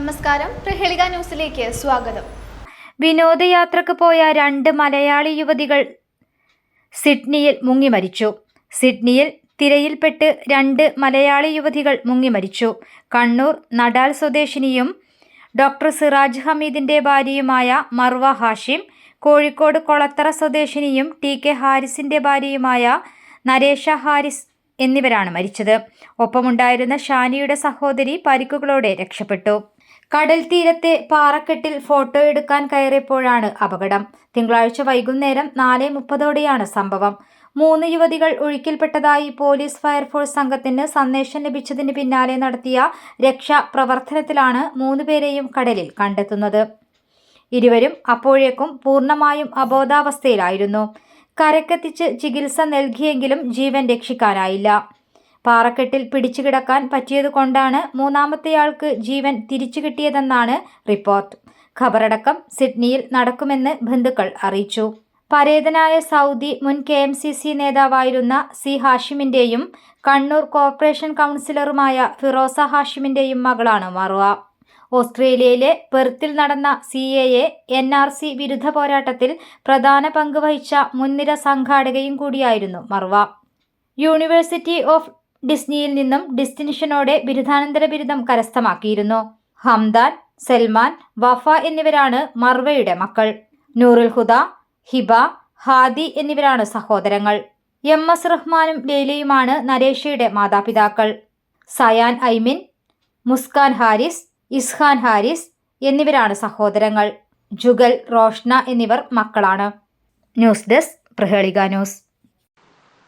നമസ്കാരം. പ്രഹേളിക ന്യൂസിലേക്ക് സ്വാഗതം. വിനോദയാത്രക്ക് പോയ രണ്ട് മലയാളി യുവതികൾ സിഡ്നിയിൽ മുങ്ങി മരിച്ചു. സിഡ്നിയിൽ തിരയിൽപ്പെട്ട് രണ്ട് മലയാളി യുവതികൾ മുങ്ങി മരിച്ചു. കണ്ണൂർ നടാൽ സ്വദേശിനിയും ഡോക്ടർ സിറാജ് ഹമീദിന്റെ ഭാര്യയുമായ മർവ ഹാഷിം കോഴിക്കോട് കൊളത്തറ സ്വദേശിനിയും ടി കെ ഹാരിസിന്റെ ഭാര്യയുമായ നരേഷ ഹാരിസ് എന്നിവരാണ് മരിച്ചത്. ഒപ്പമുണ്ടായിരുന്ന ഷാനിയുടെ സഹോദരി പരിക്കുകളോടെ രക്ഷപ്പെട്ടു. കടൽ തീരത്തെ പാറക്കെട്ടിൽ ഫോട്ടോ എടുക്കാൻ കയറിയപ്പോഴാണ് അപകടം. തിങ്കളാഴ്ച വൈകുന്നേരം നാല് മുപ്പതോടെയാണ് സംഭവം. മൂന്ന് യുവതികൾ ഒഴുക്കിൽപ്പെട്ടതായി പോലീസ് ഫയർഫോഴ്സ് സംഘത്തിന് സന്ദേശം ലഭിച്ചതിന് പിന്നാലെ നടത്തിയ രക്ഷാപ്രവർത്തനത്തിലാണ് മൂന്നുപേരെയും കടലിൽ കണ്ടെത്തുന്നത്. ഇരുവരും അപ്പോഴേക്കും പൂർണമായും അബോധാവസ്ഥയിലായിരുന്നു. കരക്കെത്തിച്ച് ചികിത്സ നൽകിയെങ്കിലും ജീവൻ രക്ഷിക്കാനായില്ല. പാറക്കെട്ടിൽ പിടിച്ചുകിടക്കാൻ പറ്റിയതുകൊണ്ടാണ് മൂന്നാമത്തെയാൾക്ക് ജീവൻ തിരിച്ചു കിട്ടിയതെന്നാണ് റിപ്പോർട്ട്. ഖബറടക്കം സിഡ്നിയിൽ നടക്കുമെന്ന് ബന്ധുക്കൾ അറിയിച്ചു. പരേതനായ സൗദി മുൻ കെ എം സി സി നേതാവായിരുന്ന സി ഹാഷിമിന്റെയും കണ്ണൂർ കോർപ്പറേഷൻ കൗൺസിലറുമായ ഫിറോസ ഹാഷിമിന്റെയും മകളാണ് മറുവ. ഓസ്ട്രേലിയയിലെ പെർത്തിൽ നടന്ന C A A N R C വിരുദ്ധ പോരാട്ടത്തിൽ പ്രധാന പങ്ക് വഹിച്ച മുൻനിര സംഘാടകയും കൂടിയായിരുന്നു മറുവ. യൂണിവേഴ്സിറ്റി ഓഫ് ഡിസ്നിയിൽ നിന്നും ഡിസ്റ്റിനിഷനോടെ ബിരുദാനന്തര ബിരുദം കരസ്ഥമാക്കിയിരുന്നു. ഹംദാൻ സൽമാൻ വഫ എന്നിവരാണ് മർവയുടെ മക്കൾ. നൂറുൽ ഹുദ ഹിബ ഹാദി എന്നിവരാണ് സഹോദരങ്ങൾ. എം എസ് റഹ്മാനും ലേലയുമാണ് നരേഷയുടെ മാതാപിതാക്കൾ. സയാൻ ഐമിൻ മുസ്കാൻ ഹാരിസ് ഇസ്ഹാൻ ഹാരിസ് എന്നിവരാണ് സഹോദരങ്ങൾ. ജുഗൽ റോഷ്ന എന്നിവർ മക്കളാണ്. News desk Prahelika news.